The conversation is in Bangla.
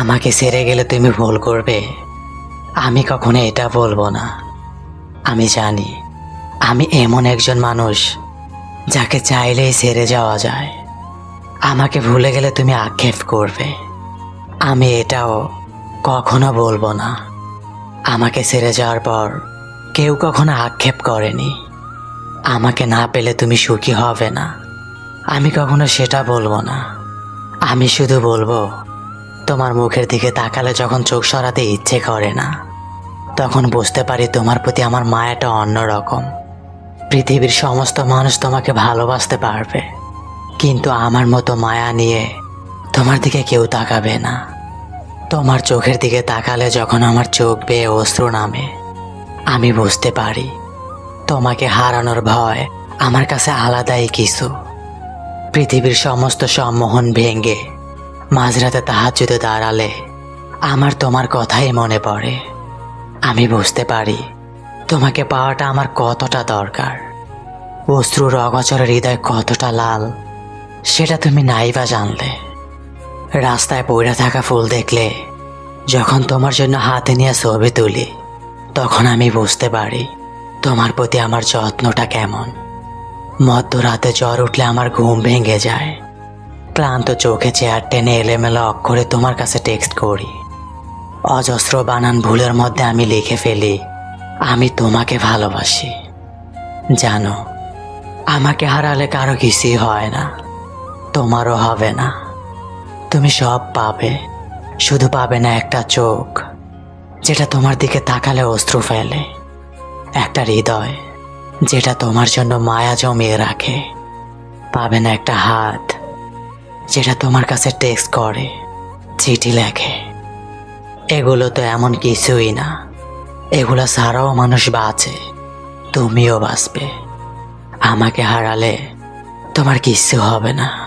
আমাকে ছেড়ে গেলে তুমি ভুল করবে। আমি কখনো এটা বলব না। আমি জানি, আমি এমন একজন মানুষ যাকে চাইলেই ছেড়ে যাওয়া যায়। আমাকে ভুলে গেলে তুমি আক্ষেপ করবে। আমি এটাও কখনো বলব না। আমাকে ছেড়ে যাওয়ার পর কেউ কখনো আক্ষেপ করেনি। আমাকে না পেলে তুমি সুখী হবে না। আমি কখনো সেটা বলব না। আমি শুধু বলব তোমার মুখের দিকে তাকালে যখন চোখ সরাতে ইচ্ছে করে না, তখন বুঝতে পারি তোমার প্রতি আমার মায়াটা অন্যরকম পৃথিবীর সমস্ত মানুষ তোমাকে ভালোবাসতে পারবে, কিন্তু আমার মতো মায়া নিয়ে তোমার দিকে কেউ তাকাবে না। তোমার চোখের দিকে তাকালে যখন আমার চোখ বেয়ে অশ্রু নামে, আমি বুঝতে পারি তোমাকে হারানোর ভয় আমার কাছে আলাদাই কিছু। পৃথিবীর সমস্ত সম্মোহন ভেঙে মাঝরাতে তাহাজুদে দাঁড়ালে আমার তোমার কথাই মনে পড়ে। আমি বুঝতে পারি তোমাকে পাওয়াটা আমার কতটা দরকার। অশ্রুর অগচর হৃদয় কতটা লাল, সেটা তুমি নাইবা জানলে। রাস্তায় পড়ে থাকা ফুল দেখলে, যখন তোমার জন্য হাতে নিয়ে ছবি তুলি, তখন আমি বুঝতে পারি তোমার প্রতি আমার যত্নটা কেমন। মধ্যরাতে জ্বর উঠলে আমার ঘুম ভেঙে যায়। ক্লান্ত চোখে চেয়ার টেনে এলেমেলো অক্ষরে তোমার কাছে টেক্সট করি। অজস্র বানান ভুলের মধ্যে আমি লিখে ফেলি, আমি তোমাকে ভালোবাসি। জানো, আমাকে হারালে কারও কিছুই হয় না, তোমারও হবে না। তুমি সব পাবে, শুধু পাবে না একটা চোখ, যেটা তোমার দিকে তাকালে অস্ত্র ফেলে। একটা হৃদয়, যেটা তোমার জন্য মায়া জমিয়ে রাখে। পাবে না একটা হাত যেটা তোমার কাছে টেক্সট করে, চিঠি লেখে। এগুলো তো এমন কিছুই না। এগুলো ছাড়াও মানুষ বাঁচে, তুমিও বাঁচবে। আমাকে হারালে তোমার কিছু হবে না।